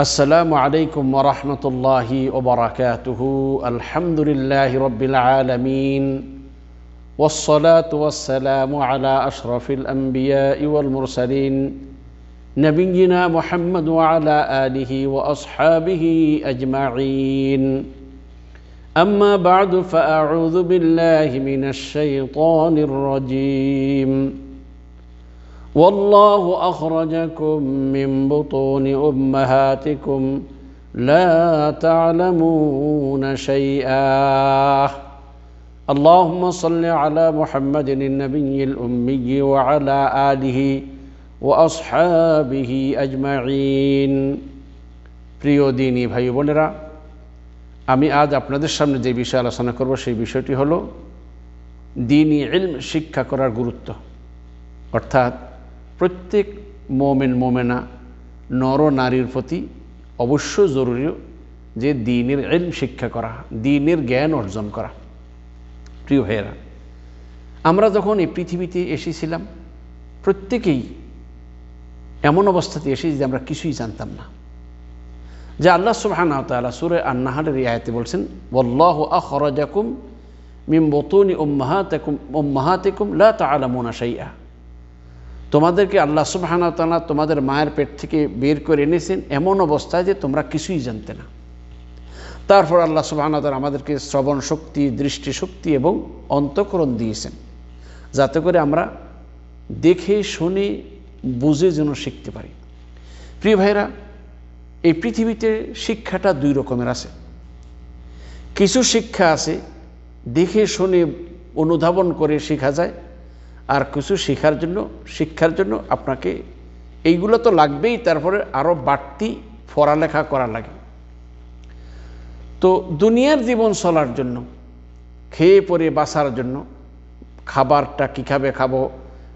السلام عليكم ورحمة الله وبركاته. الحمد لله رب العالمين. والصلاة والسلام على أشرف الأنبياء والمرسلين. نبينا محمد وعلى آله وأصحابه أجمعين. أما بعد فأعوذ بالله من الشيطان الرجيم. والله أخرجكم من بطون أمهاتكم لا تعلمون شيئا اللهم صل على محمد النبي الأمي وعلى آله وأصحابه أجمعين প্রিয় দিনী ভাই বোনেরা আমি আজ আপনাদের সামনে যে বিষয়ে আলোচনা করব সেই বিষয়টি হলো দিনই ইলম শিক্ষা করার গুরুত্ব অর্থাৎ প্রত্যেক মোমেন মোমেনা নর নারীর প্রতি অবশ্য জরুরি যে দিনের এলম শিক্ষা করা, দিনের জ্ঞান অর্জন করা। প্রিয় ভাইয়েরা, আমরা যখন এই পৃথিবীতে এসেছিলাম, প্রত্যেকেই এমন অবস্থাতে এসেছি যে আমরা কিছুই জানতাম না। যে আল্লাহ তাআলা সূরা আন-নাহলের এই বলছেন, ওয়াল্লাহু আখরাজাকুম মিন বুতুনি উম্মাহাতিকুম উম্মাহাতিকুম লা তা'লামুনা শাইআ। তোমাদেরকে আল্লাহ সুবহানাহু ওয়া তাআলা তোমাদের মায়ের পেট থেকে বের করে এনেছেন এমন অবস্থায় যে তোমরা কিছুই জানতে না। তারপর আল্লাহ সুবহানাহু ওয়া তাআলা আমাদেরকে শ্রবণ শক্তি, দৃষ্টি শক্তি এবং অন্তঃকরণ দিয়েছেন যাতে করে আমরা দেখে, শুনে, বুঝে যেন শিখতে পারি। প্রিয় ভাইরা এই পৃথিবীতে শিক্ষাটা দুই রকমের আছে। কিছু শিক্ষা আছে, দেখে, শুনে, অনুধাবন করে শেখা যায় আর কিছু শেখার জন্য, শিক্ষার জন্য আপনাকে এইগুলো তো লাগবেই, তারপরে আরও বাড়তি পড়ালেখা করা লাগে। তো দুনিয়ার জীবন চলার জন্য, খেয়ে পরে বাঁচার জন্য, খাবারটা কীভাবে খাব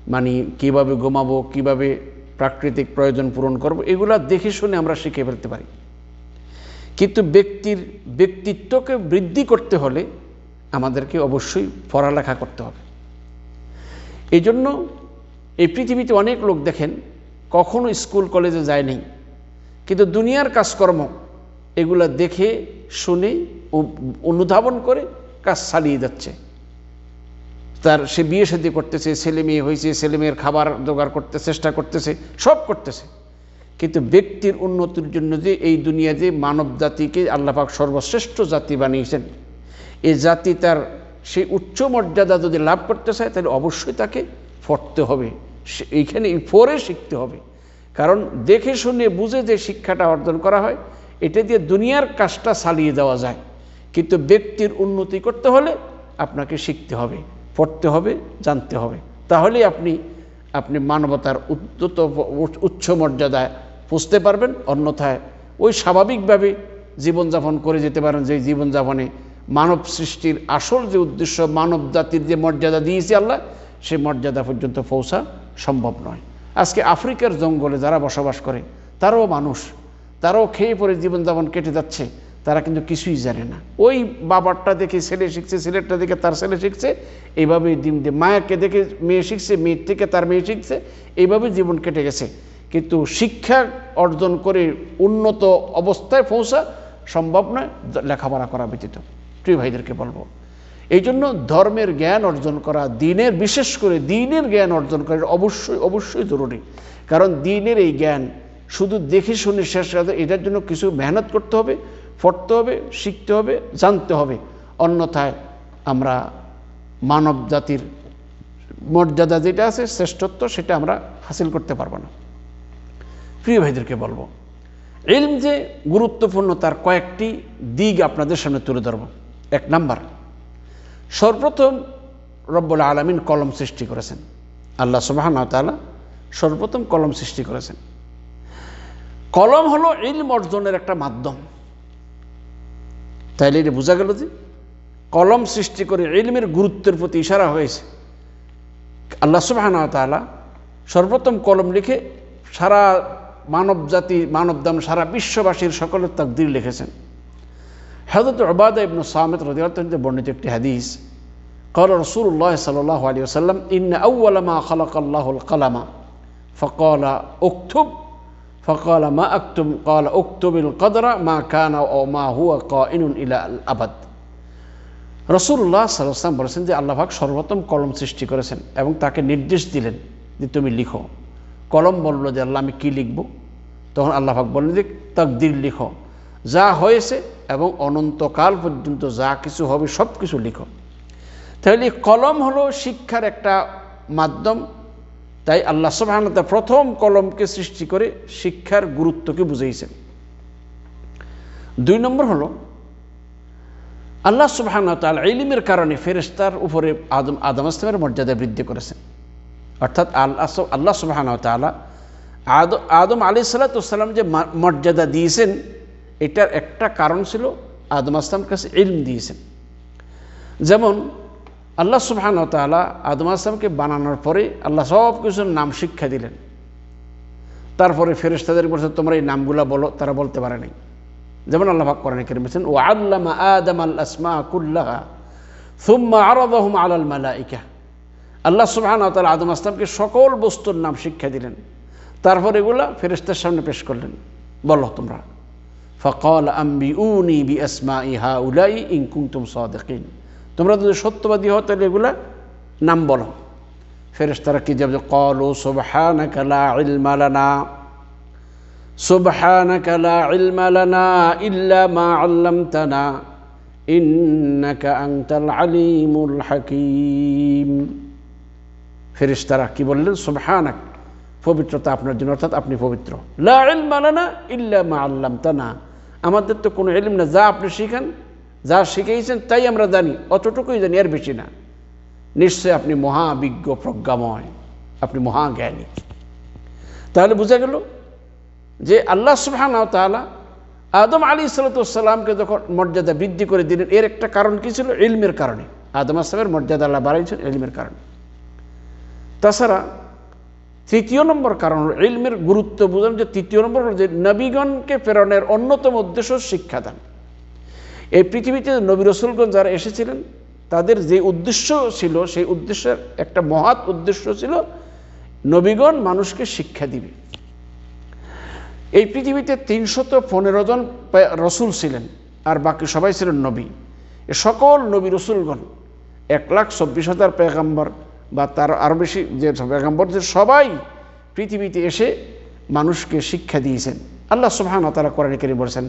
মানে কীভাবে ঘুমাবো, কীভাবে প্রাকৃতিক প্রয়োজন পূরণ করব, এগুলো দেখে শুনে আমরা শিখে ফেলতে পারি। কিন্তু ব্যক্তির ব্যক্তিত্বকে বৃদ্ধি করতে হলে আমাদেরকে অবশ্যই পড়ালেখা করতে হবে। এই জন্য এই পৃথিবীতে অনেক লোক দেখেন, কখনো স্কুল, কলেজে যায় নেই, কিন্তু দুনিয়ার কাজকর্ম এগুলা দেখে, শুনে অনুধাবন করে কাজ চালিয়ে যাচ্ছে। তার সে বিয়ে শাদি করতেছে, ছেলে মেয়ে হয়েছে, ছেলে মেয়ের খাবার জোগাড় করতে, চেষ্টা করতেছে, সব করতেছে। কিন্তু ব্যক্তির উন্নতির জন্য যে এই দুনিয়া যে মানব জাতিকে আল্লাপাক সর্বশ্রেষ্ঠ জাতি বানিয়েছেন এই জাতি তার সেই উচ্চ মর্যাদা যদি লাভ করতে চায়, তাহলে অবশ্যই তাকে পড়তে হবে। এইখানে পড়ে শিখতে হবে। কারণ দেখে শুনে বুঝে যে শিক্ষাটা অর্জন করা হয়, এটা দিয়ে দুনিয়ার কাজটা চালিয়ে দেওয়া যায়। কিন্তু ব্যক্তির উন্নতি করতে হলে আপনাকে শিখতে হবে, পড়তে হবে, জানতে হবে। তাহলেই আপনি আপনি মানবতার উদ্যত উচ্চ মর্যাদায় পুষতে পারবেন। অন্যথায় ওই স্বাভাবিকভাবে জীবনযাপন করে যেতে পারেন যে জীবনযাপনে মানব সৃষ্টির আসল যে উদ্দেশ্য, মানব জাতির যে মর্যাদা দিয়েছে আল্লাহ সে মর্যাদা পর্যন্ত পৌঁছা সম্ভব নয়। আজকে আফ্রিকার জঙ্গলে যারা বসবাস করে, তারাও মানুষ, তারাও খেয়ে পরে জীবনযাপন কেটে যাচ্ছে, তারা কিন্তু কিছুই জানে না। ওই বাবারটা দেখে ছেলে শিখছে, ছেলেরটা দেখে তার ছেলে শিখছে, এইভাবেই দিন দিয়ে মায়াকে দেখে মেয়ে শিখছে, মেয়ের থেকে তার মেয়ে শিখছে এইভাবে জীবন কেটে গেছে। কিন্তু শিক্ষা অর্জন করে উন্নত অবস্থায় পৌঁছা সম্ভব নয়, লেখাপড়া করা ব্যতীত। প্রিয় ভাইদেরকে বলব। এই জন্য ধর্মের জ্ঞান অর্জন করা, দিনের, বিশেষ করে দিনের জ্ঞান অর্জন করা অবশ্যই অবশ্যই জরুরি। কারণ দিনের এই জ্ঞান শুধু দেখে শুনে শেষ এটার জন্য কিছু মেহনত করতে হবে, পড়তে হবে, শিখতে হবে, জানতে হবে। অন্যথায় আমরা মানব জাতির মর্যাদা যেটা আছে, শ্রেষ্ঠত্ব সেটা আমরা হাসিল করতে পারব না। প্রিয় ভাইদেরকে বলব, ইলম যে গুরুত্বপূর্ণ তার কয়েকটি দিক আপনাদের সামনে তুলে ধরব। এক নাম্বার। সর্বপ্রথম রব্বুল আলমিন কলম সৃষ্টি করেছেন। আল্লাহ সুবাহান তালা সর্বপ্রথম কলম সৃষ্টি করেছেন। কলম হলো ইলম অর্জনের একটা মাধ্যম। তাইলে এটা বোঝা গেল যে কলম সৃষ্টি করে ইলমের গুরুত্বের প্রতি ইশারা হয়েছে। আল্লাহ সুবাহান তালা সর্বপ্রথম কলম লিখে সারা মানব জাতি মানবদাম সারা বিশ্ববাসীর সকলের তাকদির লিখেছেন। হজরত ওবাদা ইবনু সামেদ রদিয়াতে বর্ণিত একটি হাদিস قال رسول الله صلى الله عليه وسلم إن أول ما خلق الله القلم فقال اكتب ফকাল মা আক্তুম কাল উক্তুবিল কদরা মা কানা ও মা হুয়া কাইনুন ইলা আল আবাদ রসুল্লাহ সাল্লাম বলেছেন যে আল্লাহাক সর্বোত্তম কলম সৃষ্টি করেছেন এবং তাকে নির্দেশ দিলেন যে তুমি লিখো কলম বলল যে আল্লাহ আমি কী লিখব তখন আল্লাহাক বললেন যে তকদির লিখো যা হয়েছে এবং অনন্তকাল পর্যন্ত যা কিছু হবে, সব কিছু লিখো। তাহলে কলম হলো শিক্ষার একটা মাধ্যম। তাই আল্লাহ সুবাহানতা প্রথম কলমকে সৃষ্টি করে শিক্ষার গুরুত্বকে বুঝিয়েছেন দুই নম্বর হলো, আল্লাহ সুবাহান তাল ইলিমের কারণে ফেরেস্তার উপরে আদম আদম আসলামের মর্যাদা বৃদ্ধি করেছেন। অর্থাৎ আল্লাহ আল্লাহ আদ, আদম আলি সাল্লাতাম যে মর্যাদা দিয়েছেন এটার একটা কারণ ছিল আদম আসলাম কাছে ইলম দিয়েছেন। যেমন আল্লাহ সুবহান তালা আদম আসলামকে বানানোর পরে আল্লাহ সব কিছুর নাম শিক্ষা দিলেন। তারপরে ফেরেস্তাদের বলছে, তোমরা এই নামগুলা বলো, তারা বলতে পারে নাই। যেমন আল্লাহ ভাগ করেন কেন বলছেন ও আল্লামা আদম আল আসমা কুল্লাহা সুম্মা আরদহম আলাল আল্লাহ সুবহান তালা আদম আসলামকে সকল বস্তুর নাম শিক্ষা দিলেন। তারপর এগুলা ফেরেস্তার সামনে পেশ করলেন। বলো তোমরা। ফকল আম্বি উনি বি আসমা ইহা উলাই ইনকুম সাদিন তোমরা যদি সত্যবাদী হও, তাহলে এগুলা নাম বলো। ফেরেস্তারা কি যাবে কলো সুবহানাকা লা ইলমা লানা। সুবহানাকা লা ইলমা লানা ইল্লা মা আল্লামতানা। ইন্নাকা আনতাল আলিমুল হাকিম। ফেরেশতারা কি বললেন? সুবহানাক, পবিত্রতা আপনার জন্য, অর্থাৎ আপনি পবিত্র। লা ইলমা লানা ইল্লা মা আল্লামতানা। আমাদের তো কোনো এলিম না, যা আপনি শিখান, যা শিখেছেন তাই আমরা জানি, অতটুকুই জানি আর বেশি না। নিশ্চয় আপনি মহাবিজ্ঞ, প্রজ্ঞাময়, আপনি মহাজ্ঞানী। তাহলে বোঝা গেল যে আল্লাহ সুবহান তালা আদম আলী সালাতামকে যখন মর্যাদা বৃদ্ধি করে দিলেন, এর একটা কারণ কি ছিল? ইলমের কারণে। আদম আসলামের মর্যাদা আল্লাহ বাড়াইছেন ইলমের কারণে। তাছাড়া তৃতীয় নম্বর কারণ, ইলমের গুরুত্ব বুঝলাম যে তৃতীয় নম্বর হল যে নবীগণকে প্রেরণের অন্যতম উদ্দেশ্য শিক্ষাদান। এই পৃথিবীতে নবী রসুলগণ যারা এসেছিলেন, তাদের যে উদ্দেশ্য ছিল, সেই উদ্দেশ্যের একটা মহৎ উদ্দেশ্য ছিল, নবীগণ মানুষকে শিক্ষা দিবে। এই পৃথিবীতে তিনশত পনেরো জন রসুল ছিলেন, আর বাকি সবাই ছিলেন নবী। সকল নবী রসুলগণ এক লাখ চব্বিশ হাজার পেগাম্বর বা তার আরও বেশি যে পেগাম্বর যে সবাই পৃথিবীতে এসে মানুষকে শিক্ষা দিয়েছেন আল্লাহ সুবহান তারা কোরআন কেরি বলছেন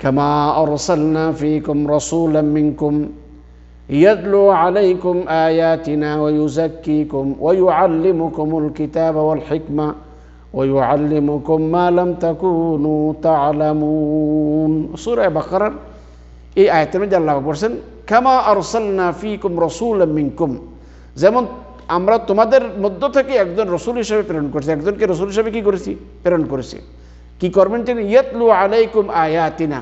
كما أرسلنا فيكم رسولا منكم يتلو عليكم آياتنا ويزكيكم ويعلمكم الكتاب والحكمة ويعلمكم ما لم تكونوا تعلمون سورة بقرة এই আয়তের মধ্যে আল্লাহ বলছেন কামা আরসালনা ফিকুম রসুল মিনকুম যেমন আমরা তোমাদের মধ্য থেকে একজন রসুল হিসেবে প্রেরণ করেছি, একজনকে রসুল হিসেবে কি করেছি? প্রেরণ করেছি। কি করবেন তিনি? ইয়তলু আলাইকুম আয়াতিনা,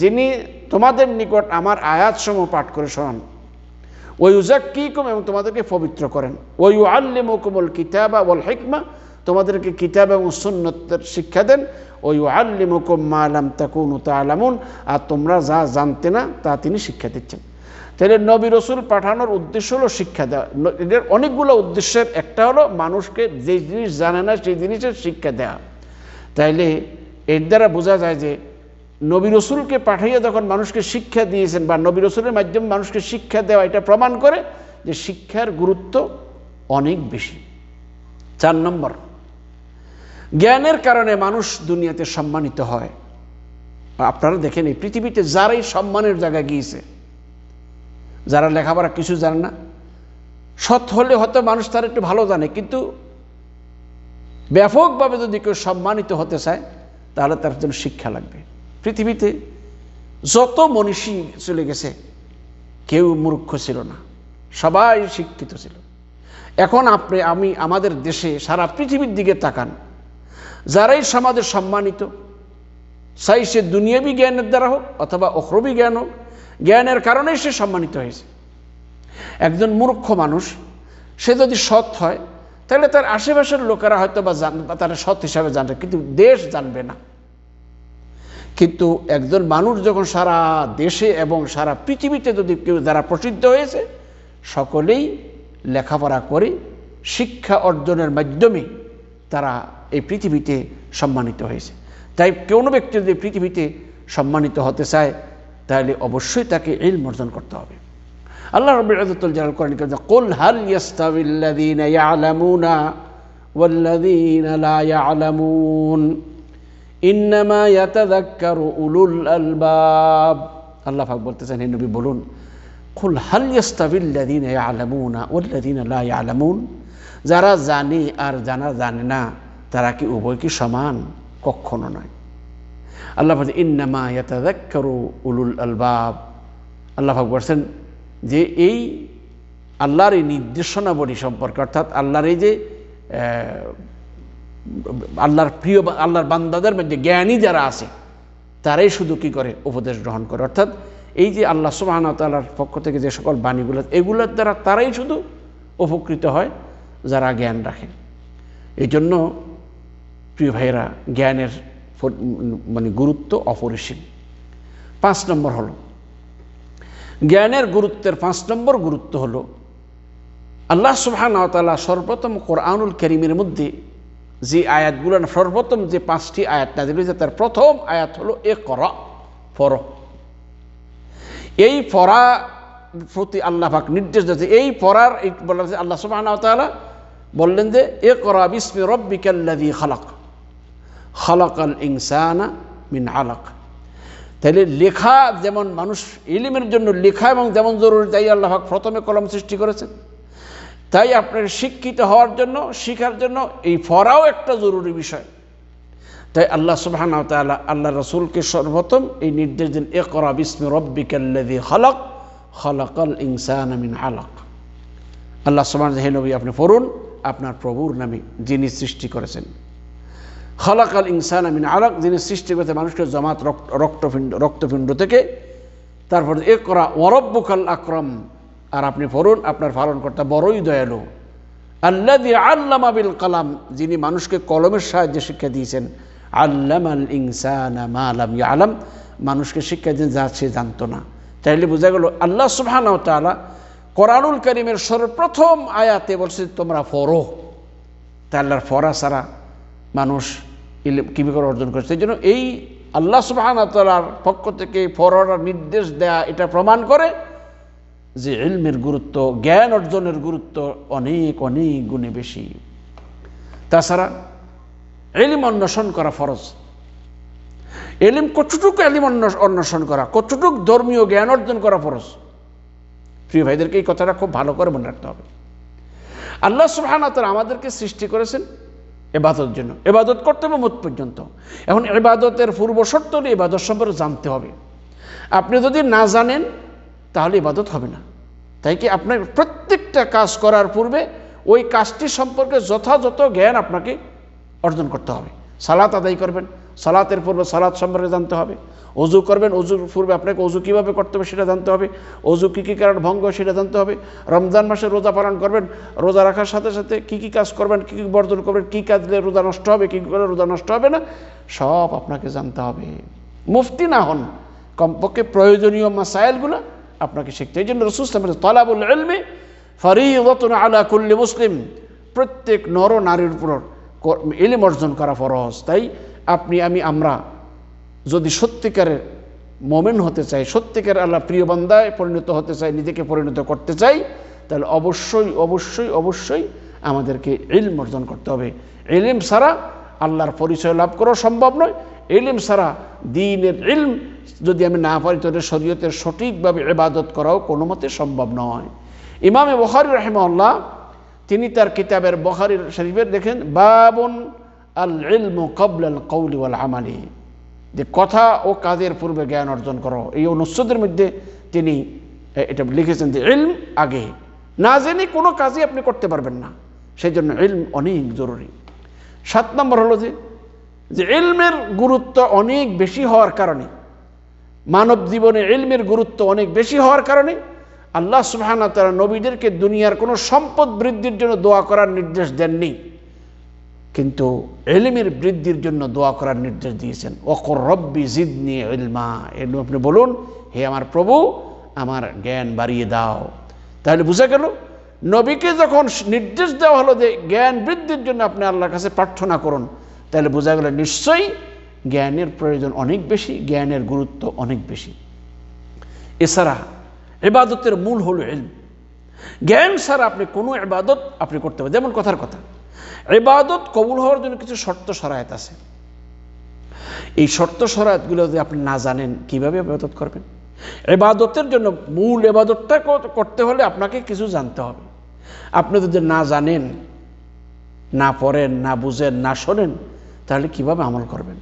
যিনি তোমাদের নিকট আমার আয়াতসমূহ পাঠ করে শোনান। ওই উজাক্কিকুম এবং তোমাদেরকে পবিত্র করেন। ওই আল্লিমুকুমুল কিতাবা ওয়াল হিকমা, তোমাদেরকে কিতাব এবং সুন্নতের শিক্ষা দেন। ওই আল্লিমুকুম মা আলাম তাকুন তালামুন আর তোমরা যা জানতে না তা তিনি শিক্ষা দিচ্ছেন। তাহলে নবী রসুল পাঠানোর উদ্দেশ্য হলো শিক্ষা দেওয়া। এদের অনেকগুলো উদ্দেশ্যের একটা হলো মানুষকে যে জিনিস জানে না সেই জিনিসের শিক্ষা দেওয়া তাইলে এর দ্বারা বোঝা যায় যে নবী রসুলকে পাঠাইয়া যখন মানুষকে শিক্ষা দিয়েছেন বা নবী রসুলের মাধ্যমে মানুষকে শিক্ষা দেওয়া এটা প্রমাণ করে যে শিক্ষার গুরুত্ব অনেক বেশি। চার নম্বর, জ্ঞানের কারণে মানুষ দুনিয়াতে সম্মানিত হয়। আপনারা দেখেন এই পৃথিবীতে যারাই সম্মানের জায়গায় গিয়েছে যারা লেখাপড়া কিছু জানে না। সৎ হলে হয়তো মানুষ তার একটু ভালো জানে, কিন্তু ব্যাপকভাবে যদি কেউ সম্মানিত হতে চায়, তাহলে তার জন্য শিক্ষা লাগবে। পৃথিবীতে যত মনীষী চলে গেছে, কেউ মূর্খ ছিল না, সবাই শিক্ষিত ছিল। এখন আপনি, আমি, আমাদের দেশে সারা পৃথিবীর দিকে তাকান, যারাই সমাজে সম্মানিত, চাই সে দুনিয়াবি জ্ঞানের দ্বারা হোক অথবা অখ্রবী জ্ঞান হোক জ্ঞানের কারণেই সে সম্মানিত হয়েছে। একজন মূর্খ মানুষ, সে যদি সৎ হয়, তাহলে তার আশেপাশের লোকেরা হয়তো বা জানবে তারা সৎ হিসাবে জানবে, কিন্তু দেশ জানবে না। কিন্তু একজন মানুষ যখন সারা দেশে এবং সারা পৃথিবীতে যদি কেউ যারা প্রসিদ্ধ হয়েছে, সকলেই লেখাপড়া করে শিক্ষা অর্জনের মাধ্যমে তারা এই পৃথিবীতে সম্মানিত হয়েছে। তাই কোনো ব্যক্তি যদি পৃথিবীতে সম্মানিত হতে চায় তাহলে অবশ্যই তাকে ইলম অর্জন করতে হবে। আল্লাহ রব্বুল ইজ্জতুল জালাল কোরআন কাছে কুল হাল ইয়াস্তাবিল্লাযীনা ইয়ালামুনা ওয়াল্লাযীনা লা ইয়ালামুন, ইন্নামা ইয়াতাযাক্কারু উলুল আলবাব। আল্লাহ পাক বলতেছেন, হে নবী, বলুন, কুল হাল ইয়াস্তাবিল্লাযীনা ইয়ালামুনা ওয়াল্লাযীনা লা ইয়ালামুন? যারা জানে আর জানা জানে না, তারা কি উভয় কি সমান? কখনো নয়। আল্লাহ বলছে ইন্নামা ইয়াতাযাক্কারু উলুল আলবাব। আল্লাহ পাক বলছেন যে এই আল্লাহর এই নির্দেশনাবলী সম্পর্কে, অর্থাৎ আল্লাহর এই যে আল্লাহর প্রিয় আল্লাহর বান্দাদের মধ্যে জ্ঞানী যারা আছে, তারাই শুধু কি করে? উপদেশ গ্রহণ করে। অর্থাৎ এই যে আল্লাহ সুবাহতাল্লাহর পক্ষ থেকে যে সকল বাণীগুলো, এগুলোর দ্বারা তারাই শুধু উপকৃত হয় যারা জ্ঞান রাখে। এই জন্য প্রিয় ভাইয়েরা, জ্ঞানের মানে গুরুত্ব অপরিসীম। পাঁচ নম্বর হলো, জ্ঞানের গুরুত্বের পাঁচ নম্বর গুরুত্ব হলো, আল্লাহ সুবাহানতালা সর্বপ্রথম কোরআনুল করিমের মধ্যে যে আয়াতগুলো সর্বপ্রথম যে পাঁচটি আয়াত না দিল তার প্রথম আয়াত হলো এ করা ফর এই ফরা প্রতি আল্লাহ পাক নির্দেশ দিয়েছে। এই পড়ার বলা আল্লাহ সুবাহানতালা বললেন যে এ করা বিস্মি রব্বিকাল্লাদি খালাক। খালাকাল ইনসানা মিন আলাক। তাহলে লেখা যেমন মানুষ ইলিমের জন্য লেখা এবং যেমন জরুরি, তাই আল্লাহ প্রথমে কলম সৃষ্টি করেছেন। তাই আপনার শিক্ষিত হওয়ার জন্য, শিখার জন্য এই ফরাও একটা জরুরি বিষয়। তাই আল্লাহ সুবাহান তাল্লাহ আল্লাহ রসুলকে সর্বপ্রথম এই নির্দেশ দিন এ করা বিস্মি রব্বিকাল্লাদি হলক হলকল ইনসান মিন আলক। আল্লাহ সুবাহ হে নবী, আপনি পড়ুন, আপনার প্রভুর নামে যিনি সৃষ্টি করেছেন। খালাকাল ইনসান আমিন আলাক, যিনি সৃষ্টি করেছে মানুষকে জমাত রক্তপিণ্ড রক্তপিণ্ড থেকে। তারপর করা ওরব্বুকাল আক্রম, আর আপনি পড়ুন, আপনার পালন কর্তা বড়ই দয়ালু। আল্লাহ আল্লামা বিল কালাম, যিনি মানুষকে কলমের সাহায্যে শিক্ষা দিয়েছেন। আল্লাম আল ইনসান আলাম আলাম মানুষকে শিক্ষা দিন যা সে জানতো না। তাইলে বোঝা গেল, আল্লাহ সুবহান তালা কোরআনুল করিমের সর্বপ্রথম আয়াতে বলছে, তোমরা ফরো তা আল্লাহর ফরা সারা মানুষ কীভাবে করে অর্জন করেছে। সেই জন্য এই আল্লাহ সুবাহান তালার পক্ষ থেকে ফরার নির্দেশ দেয়া এটা প্রমাণ করে যে ইলমের গুরুত্ব, জ্ঞান অর্জনের গুরুত্ব অনেক অনেক গুণে বেশি। তাছাড়া এলিম অন্বেষণ করা ফরজ। এলিম কতটুকু এলিম অন্বেষণ করা, কতটুক ধর্মীয় জ্ঞান অর্জন করা ফরজ? প্রিয় ভাইদেরকে এই কথাটা খুব ভালো করে মনে রাখতে হবে। আল্লাহ সুবাহান আমাদেরকে সৃষ্টি করেছেন এবাদত জন্য। এবাদত করতে হবে মত পর্যন্ত। এখন এবাদতের পূর্ব শর্ত হলে এবাদত সম্পর্কে জানতে হবে। আপনি যদি না জানেন, তাহলে ইবাদত হবে না। তাই কি আপনার প্রত্যেকটা কাজ করার পূর্বে ওই কাজটি সম্পর্কে যথাযথ জ্ঞান আপনাকে অর্জন করতে হবে। সালাত আদায় করবেন সালাতের পূর্বে সালাত সম্পর্কে জানতে হবে। অজু করবেন, অজুর পূর্বে আপনাকে অজু কীভাবে করতে হবে সেটা জানতে হবে। অজু কী কী কারণ ভঙ্গ সেটা জানতে হবে। রমজান মাসে রোজা পালন করবেন, রোজা রাখার সাথে সাথে কী কী কাজ করবেন, কী কী বর্জন করবেন, কী কাজ দিলে রোজা নষ্ট হবে, কী কী করে রোজা নষ্ট হবে না, সব আপনাকে জানতে হবে। মুফতি না হন, কমপক্ষে প্রয়োজনীয় মাসাইলগুলো আপনাকে শিখতে এই জন্য রসুল তলাবুল এলমে ফরিদতুন আলা কুল্লি মুসলিম। প্রত্যেক নর নারীর উপর এলিম অর্জন করা ফরজ। তাই আপনি, আমি, আমরা। যদি সত্যিকারের মোমেন হতে চাই সত্যিকার আল্লাহ প্রিয় বান্দায় পরিণত হতে চাই, নিজেকে পরিণত করতে চাই, তাহলে অবশ্যই অবশ্যই অবশ্যই আমাদেরকে ইলম অর্জন করতে হবে। এলিম ছাড়া আল্লাহর পরিচয় লাভ করাও সম্ভব নয়। এলিম ছাড়া দিনের ইলম যদি আমি না পারি, তাহলে শরীয়তের সঠিকভাবে এবাদত করাও কোনো মতে সম্ভব নয়। ইমামে বখারি রহমাল্লাহ তিনি তার কিতাবের বখারির শরীফের দেখেন, বাবন আল ইলম কবল আল কৌলি আমালি। যে কথা ও কাজের পূর্বে জ্ঞান অর্জন করো। এই অনুচ্ছেদের মধ্যে তিনি এটা লিখেছেন যে ইলম আগে। না জেনে কোনো কাজই আপনি করতে পারবেন না। সেই জন্য ইলম অনেক জরুরি। সাত নম্বর হলো যে যে ইলমের গুরুত্ব অনেক বেশি হওয়ার কারণে, মানব জীবনে ইলমের গুরুত্ব অনেক বেশি হওয়ার কারণে, আল্লাহ সুবাহানা তারা নবীদেরকে দুনিয়ার কোনো সম্পদ বৃদ্ধির জন্য দোয়া করার নির্দেশ দেননি। কিন্তু এলিমের বৃদ্ধির জন্য দোয়া করার নির্দেশ দিয়েছেন। অকর রব্বি জিদনি ইলমা। এর আপনি বলুন, হে আমার প্রভু, আমার জ্ঞান বাড়িয়ে দাও। তাহলে বুঝা গেল, নবীকে যখন নির্দেশ দেওয়া হলো যে জ্ঞান বৃদ্ধির জন্য আপনি আল্লাহর কাছে প্রার্থনা করুন, তাহলে বোঝা গেল নিশ্চয়ই জ্ঞানের প্রয়োজন অনেক বেশি, জ্ঞানের গুরুত্ব অনেক বেশি। এছাড়া এবাদতের মূল হলো এলম জ্ঞান ছাড়া আপনি কোনো এবাদত আপনি করতে পারেন যেমন কথার কথা এবাদত কবুল হওয়ার জন্য কিছু শর্ত সরায়ত আছে। এই শর্ত সরায়তগুলো যদি আপনি না জানেন, কীভাবে এবাদত করবেন? এবাদতের জন্য মূল এবাদতটা করতে হলে আপনাকে কিছু জানতে হবে। আপনি যদি না জানেন, না পড়েন, না বুঝেন, না শোনেন, তাহলে কীভাবে আমল করবেন?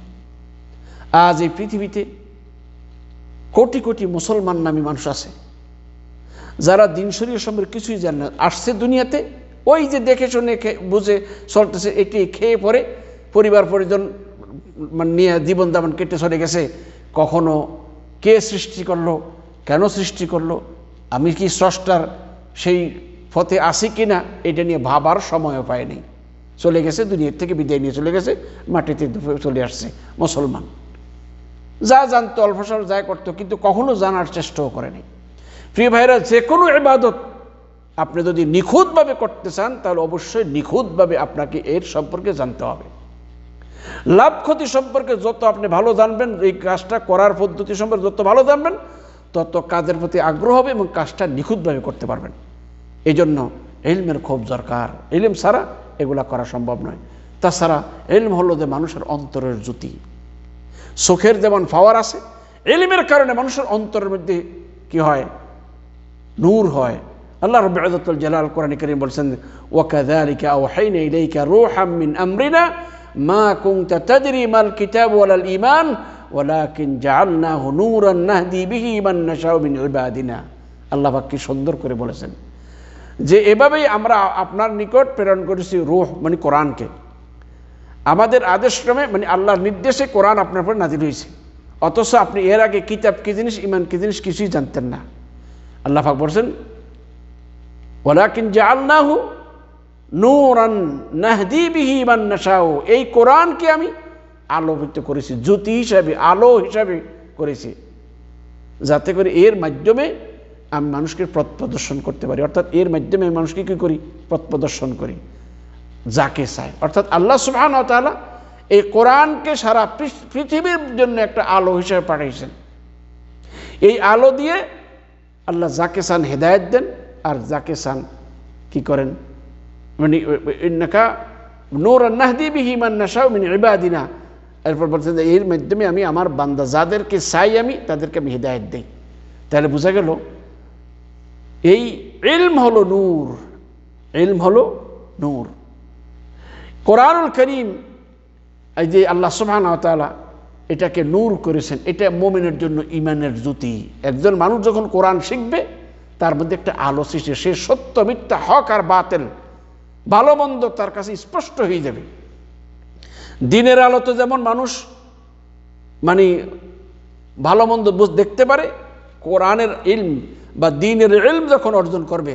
আজ এই পৃথিবীতে কোটি কোটি মুসলমান নামী মানুষ আছে, যারা দিন শরীর সম্পর্কে কিছুই জানে না। আসছে দুনিয়াতে ওই যে দেখে শুনে বুঝে চলতেছে, এটি খেয়ে পরে পরিবার পরিজন মানে নিয়ে জীবন দামন কেটে চলে গেছে, কখনো কে সৃষ্টি করল, কেন সৃষ্টি করল, আমি কি স্রষ্টার সেই পথে আসি কি না এটা নিয়ে ভাবার সময়ও পায়নি। চলে গেছে দুনিয়ার থেকে বিদায় নিয়ে চলে গেছে, মাটিতে চলে আসছে, মুসলমান। যা জানতো, অল্প যা করতো, কিন্তু কখনো জানার চেষ্টাও করেনি। প্রিয় ভাইরা যে কোনো ইবাদত আপনি যদি নিখুঁতভাবে করতে চান, তাহলে অবশ্যই নিখুঁতভাবে আপনাকে এর সম্পর্কে জানতে হবে। লাভ ক্ষতি সম্পর্কে যত আপনি ভালো জানবেন, এই কাজটা করার পদ্ধতি সম্পর্কে যত ভালো জানবেন, তত কাজের প্রতি আগ্রহ হবে এবং কাজটা নিখুঁতভাবে করতে পারবেন। এই জন্য এলমের খুব দরকার। এলিম ছাড়া এগুলা করা সম্ভব নয়। তাছাড়া এলম হলো যে মানুষের অন্তরের জ্যোতি। চোখের যেমন পাওয়ার আছে এলিমের কারণে মানুষের অন্তরের মধ্যে কি হয়? নূর হয়। আল্লাহ রব আজতুল জালাল কোরআন করিম বলছেন ওয়াকাদালিকা আওহাইনা ইলাইকা রূহাম মিন আমরিনা মা কুনতা তাদরি মাল কিতাব ওয়ালাল ঈমান, ওয়ালাকিন জাআলনাহু নূরান নাহদি বিহি মান নাশাউ মিন ইবাদিনা। আল্লাহ পাক কি সুন্দর করে বলেছেন যে এভাবেই আমরা আপনার নিকট প্রেরণ করেছি রূহ মানে কোরআনকে। আমাদের আদেশক্রমে মানে আল্লাহর নির্দেশে কোরআন আপনার উপর নাজির হয়েছে। অথচ আপনি এর আগে কিতাব কি জিনিস ইমান কি জিনিস কিছুই জানতেন না। আল্লাহ বলছেন ওলাকিন যে আল্লাহ নূরান নাহদি বিহি মান নাশাও এই কোরআনকে আমি আলোকিত করেছি, জ্যোতি হিসাবে, আলো হিসাবে করেছি, যাতে করে এর মাধ্যমে আমি মানুষকে পথ প্রদর্শন করতে পারি। অর্থাৎ এর মাধ্যমে আমি মানুষকে কী করি? পথ প্রদর্শন করি, যাকে চাই। অর্থাৎ আল্লাহ সুবহান তালা এই কোরআনকে সারা পৃথিবীর জন্য একটা আলো হিসেবে পাঠিয়েছেন। এই আলো দিয়ে আল্লাহ যাকে চান হেদায়ত দেন আর যাকে চান, কি করেন? মানে এরপর বলছেন এর মাধ্যমে আমি আমার বান্দা যাদেরকে চাই আমি, তাদেরকে আমি হেদায়ত দিই। তাহলে বোঝা গেল, এই ইলম হলো নূর। ইলম হলো নূর। কোরআনুল করিম, এই যে আল্লাহ সুবহান তালা এটাকে নূর করেছেন, এটা মোমেনের জন্য ইমানের জ্যোতি। একজন মানুষ যখন কোরআন শিখবে তার মধ্যে একটা আলো সৃষ্টি সে সত্য, মিথ্যা, হক আর বাতেল, ভালো মন্দ তার কাছে স্পষ্ট হয়ে যাবে। দিনের আলোতে যেমন মানুষ মানে ভালো মন্দ দেখতে পারে, কোরআনের ইলম বা দিনের ইলম যখন অর্জন করবে,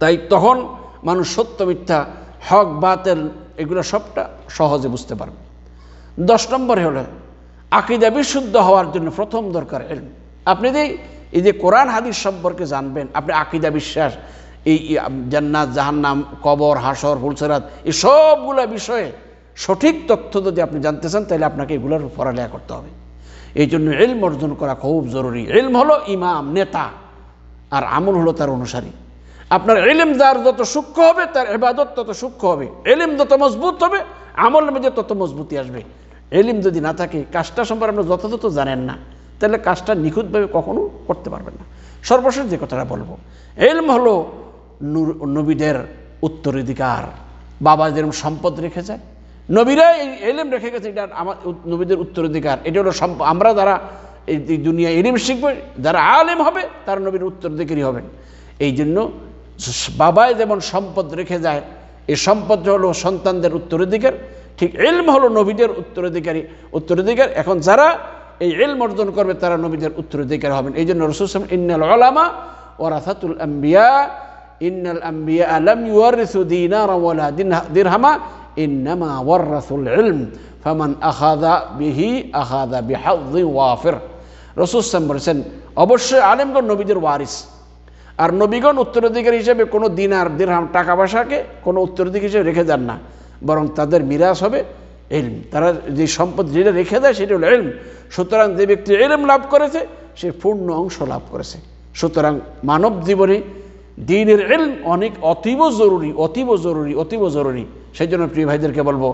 তাই তখন মানুষ সত্য, মিথ্যা, হক, বাতেল এগুলো সবটা সহজে বুঝতে পারবে। দশ নম্বরে হলো, আকিদা বিশুদ্ধ হওয়ার জন্য প্রথম দরকার এলম আপনি যে এই যে কোরআন হাদিস সম্পর্কে জানবেন, আপনি আকিদা বিশ্বাস, এই জান্নাত, জাহান্নাম, কবর, হাসর, ফুলসেরাত, এই সবগুলো বিষয়ে সঠিক তথ্য যদি আপনি জানতে চান তাহলে আপনাকে এগুলোর পড়ালেখা করতে হবে। এই জন্য এলম অর্জন করা খুব জরুরি। এলম হলো ইমাম, নেতা, আর আমল হলো তার অনুসারী। আপনার এলিম যার যত সূক্ষ্ম হবে, তার এবাদত তত সূক্ষ্ম হবে। এলিম যত মজবুত হবে, আমল মধ্যে তত মজবুতি আসবে। এলিম যদি না থাকে, কাজটা সম্পর্কে আপনি যথাযথ জানেন না। তাহলে কাজটা নিখুঁতভাবে কখনো করতে পারবেন না। সর্বশেষ যে কথাটা বলব, এলম হলো নবীদের উত্তরাধিকার। বাবা যেরকম সম্পদ রেখে যায় নবীরা এই এলিম রেখে গেছে, এটা আমার নবীদের উত্তরাধিকার। এটা হলো সম্প, আমরা যারা এই দুনিয়া এলিম শিখবে, যারা আলেম হবে, তারা নবীর উত্তরাধিকারী হবেন। এই জন্য বাবায় যেমন সম্পদ রেখে যায়, এই সম্পদ হলো সন্তানদের উত্তরাধিকার। ঠিক এলম হলো নবীদের উত্তরাধিকারী, উত্তরাধিকার। এখন যারা এই এলম অর্জন করবে তারা নবীদের উত্তরাধিকার হবেন এই জন্য রসুল ইন্নাল আলামা ওরাথাতুল আম্বিয়া, ইন্নাল আম্বিয়া আলম ইউরিসু দিনারা ওয়ালা দিরহামা, ইন্নামা ওয়ারাসুল ইলম। ফামান আখাদা বিহি আখাদা বিহাদ্দি ওয়াফির। রসুল বলেছেন, অবশ্যই আলেমগণ নবীদের ওয়ারিস। আর নবীগণ উত্তরাধিকারী হিসেবে কোনো দিনার দিরহাম টাকা পয়সাকে কোনো উত্তরাধিকারী হিসেবে রেখে যান না, বরং তাদের মিরাজ হবে এলম তারা যে সম্পদ যেটা রেখে দেয় সেটা হলো এলম সুতরাং যে ব্যক্তি এলম লাভ করেছে, সে পূর্ণ অংশ লাভ করেছে। সুতরাং মানব জীবনে দিনের এলম অনেক অতীব জরুরি অতীব জরুরি অতীব জরুরি। সেই জন্য প্রিয় ভাইদেরকে বলব,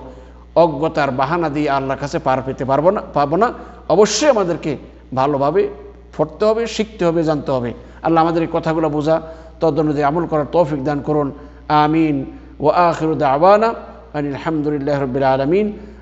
অজ্ঞতার বাহানা দিয়ে আল্লাহর কাছে পার পেতে পারব না, পাবো না। অবশ্যই আমাদেরকে ভালোভাবে পড়তে হবে, শিখতে হবে, জানতে হবে। আল্লাহ আমাদের এই কথাগুলো বোঝা, তদনুযায়ী আমল করার তৌফিক দান করুন। আমিন। ও আখির দাওয়ানা আলহামদুলিল্লাহ রবিল আলমিন।